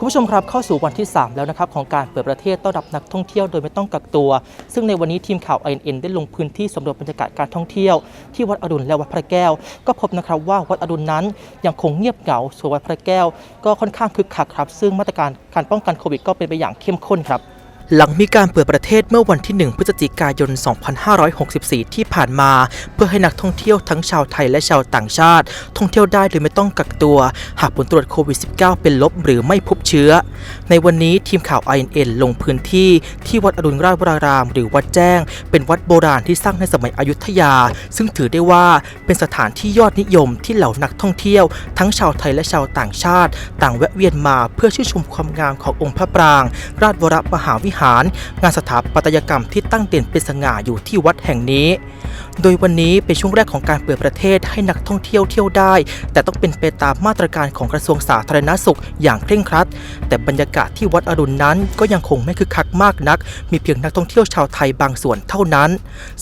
คุณผู้ชมครับเข้าสู่วันที่ 3 แล้วนะครับของการเปิดประเทศต้อนรับนักท่องเที่ยวโดยไม่ต้องกักตัว ซึ่งในวันนี้ทีมข่าว INN ได้ลงพื้นที่สำรวจบรรยากาศการท่องเที่ยว ที่วัดอรุณและวัดพระแก้ว ก็พบนะครับว่าวัดอรุณนั้นยังคงเงียบเหงาส่วนวัดพระแก้ว ก็ค่อนข้างคึกคักครับ ซึ่งมาตรการการป้องกันโควิดก็เป็นไปอย่างเข้มข้นครับ หลังมีการเปิดประเทศเมื่อวันที่ 1 พฤศจิกายน 2564 ที่ผ่านมา เพื่อให้นักท่องเที่ยวทั้งชาวไทยและชาวต่างชาติ ท่องเที่ยวได้โดยไม่ต้องกักตัว หากผลตรวจโควิด -19 เป็นลบหรือไม่พบเชื้อ ในวันนี้ทีมข่าว INN ลงพื้นที่ที่วัดอรุณราชวราราม หรือวัดแจ้ง เป็นวัดโบราณที่สร้างในสมัยอยุธยา ซึ่งถือได้ว่าเป็นสถานที่ยอดนิยมที่เหล่านักท่องเที่ยว ทั้งชาวไทยและชาวต่างชาติ ต่างแวะเวียนมาเพื่อชื่นชมความงามขององค์พระปราง ราชวรมหาวิหารงานสถาปัตยกรรมที่ตั้งเด่นเป็นสง่าอยู่ที่วัดแห่งนี้ โดยวันนี้เป็นช่วงแรกของการเปิดประเทศให้นักท่องเที่ยวเที่ยวได้ แต่ต้องเป็นไปตามมาตรการของกระทรวงสาธารณสุขอย่างเคร่งครัด แต่บรรยากาศที่วัดอรุณนั้นก็ยังคงไม่คึกคักมากนัก มีเพียงนักท่องเที่ยวชาวไทยบางส่วนเท่านั้น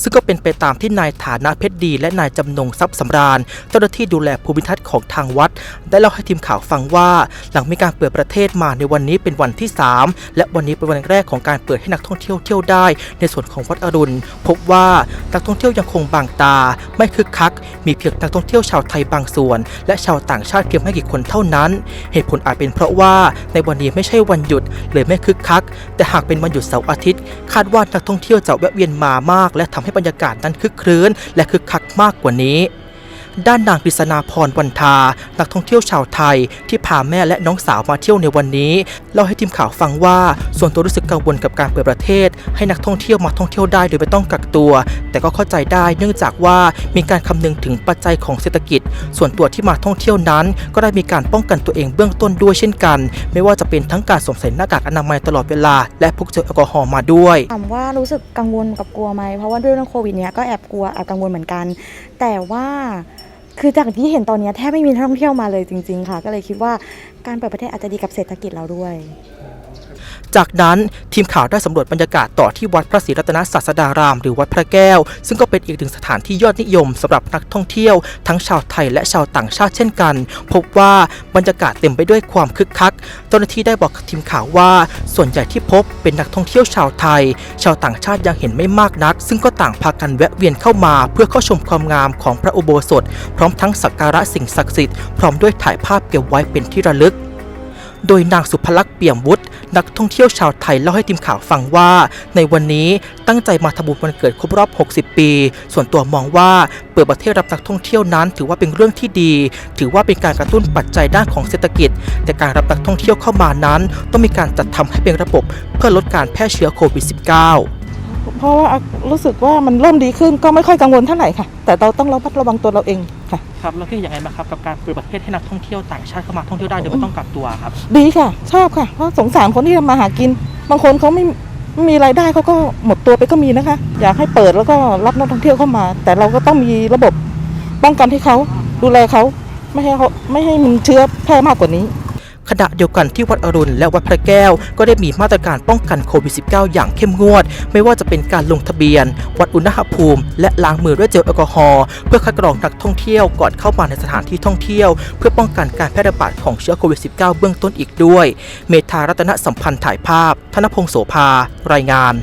ซึ่งก็เป็นไปตามที่นายฐานะเพชรดี และนายจำนงทรัพย์สำราญ เจ้าหน้าที่ดูแลภูมิทัศน์ของทางวัด ได้เล่าให้ทีมข่าวฟังว่า หลังมีการเปิดประเทศมาในวันนี้เป็นวันที่ 3 และวันนี้เป็นวันแรกของการเปิดให้นักท่องเที่ยวเที่ยวได้ ในส่วนของวัดอรุณ พบว่านักท่องเที่ยวยังคงบางตา ไม่คึกคัก มีเพียงนักท่องเที่ยวชาวไทยบางส่วน และชาวต่างชาติเพียงไม่กี่คนเท่านั้น เหตุผลอาจเป็นเพราะว่าในวันนี้ไม่ใช่วันหยุดเลยไม่คึกคัก แต่หากเป็นวันหยุดเสาร์อาทิตย์ คาดว่านักท่องเที่ยวจะแวะเวียนมามาก และทำให้บรรยากาศนั้นคึกครื้น และคึกคักมากกว่านี้ ด้านนางกฤษณาพรวันทา นักท่องเที่ยวชาวไทย ที่พาแม่และน้องสาวมาเที่ยวในวันนี้เล่าให้ทีมข่าวฟังว่า ส่วนตัวรู้สึกกังวลกับการเปิดประเทศ ให้นักท่องเที่ยวมาท่องเที่ยวได้โดยไม่ต้องกักตัว แต่ก็เข้าใจได้เนื่องจากว่ามีการคำนึงถึงปัจจัยของเศรษฐกิจ ส่วนตัวที่มาท่องเที่ยวนั้น ก็ได้มีการป้องกันตัวเองเบื้องต้นด้วยเช่นกัน ไม่ว่าจะเป็นทั้งการสวมใส่หน้ากากอนามัยตลอดเวลา และพกเจลแอลกอฮอล์มาด้วยถามว่ารู้สึกกังวลกับกลัวไหมเพราะว่าด้วยเรื่องโควิดเนี้ยก็แอบกลัวแอบกังวลเหมือนกัน แต่ว่า คือจากที่เห็นตอนนี้แทบไม่มีนักท่องเที่ยวมาเลยจริง ๆ ค่ะ ก็เลยคิดว่าการเปิดประเทศอาจจะดีกับเศรษฐกิจเราด้วย จากนั้นทีมข่าวได้สำรวจบรรยากาศต่อที่วัดพระศรีรัตนศาสดาราม หรือวัดพระแก้ว ซึ่งก็เป็นอีกหนึ่งสถานที่ยอดนิยมสำหรับนักท่องเที่ยว ทั้งชาวไทยและชาวต่างชาติเช่นกัน พบว่าบรรยากาศเต็มไปด้วยความคึกคักเจ้าหน้าที่ได้บอกกับทีมข่าวว่า ส่วนใหญ่ที่พบเป็นนักท่องเที่ยวชาวไทย ชาวต่างชาติยังเห็นไม่มากนัก ซึ่งก็ต่างพากันแวะเวียนเข้ามา เพื่อเข้าชมความงามของพระอุโบสถ พร้อมทั้งสักการะสิ่งศักดิ์สิทธิ์พร้อมด้วยถ่ายภาพเก็บไว้เป็นที่ระลึก โดยนางสุภลักษณ์เปี่ยมวุฒินักท่องเที่ยวชาวไทยเล่าให้ทีมข่าวฟังว่า ในวันนี้ตั้งใจมาทำบุญวันเกิดครบรอบ 60 ปี ส่วนตัวมองว่าเปิดประเทศรับนักท่องเที่ยวนั้น ถือว่าเป็นเรื่องที่ดี ถือว่าเป็นการกระตุ้นปัจจัยด้านของเศรษฐกิจ แต่การรับนักท่องเที่ยวเข้ามานั้น ต้องมีการจัดทำให้เป็นระบบ เพื่อลดการแพร่เชื้อโควิด -19 เพราะว่ารู้สึกว่ามันเริ่มดีขึ้นก็ไม่ค่อยกังวลเท่าไหร่ค่ะ แต่เราต้องระมัดระวังตัวเราเองค่ะครับแล้วพี่อย่างไรบ้างครับกับการเปิดประเทศให้นักท่องเที่ยวต่างชาติเข้ามาท่องเที่ยวได้โดยไม่ต้องกักตัวครับ ดีค่ะ ชอบค่ะเพราะสงสารคนที่ทำมาหากิน บางคนเขาไม่ไม่มีรายได้เขาก็หมดตัวไปก็มีนะคะ อยากให้เปิดแล้วก็รับนักท่องเที่ยวเข้ามา แต่เราก็ต้องมีระบบป้องกันให้เขาดูแลเขาไม่ให้เขาไม่ให้มันเชื้อแพร่มากกว่านี้ ขณะเดียวกันที่วัดอรุณและวัดพระแก้ว ก็ได้มีมาตรการป้องกันโควิด -19 อย่างเข้มงวด ไม่ว่าจะเป็นการลงทะเบียน วัดอุณหภูมิ และล้างมือด้วยเจลแอลกอฮอล์เพื่อคัดกรองนักท่องเที่ยวก่อนเข้ามาในสถานที่ท่องเที่ยว เพื่อป้องกันการแพร่ระบาดของเชื้อโควิด -19 เบื้องต้นอีกด้วย เมธารัตนสัมพันธ์ถ่ายภาพ ธนพงศ์โสภารายงาน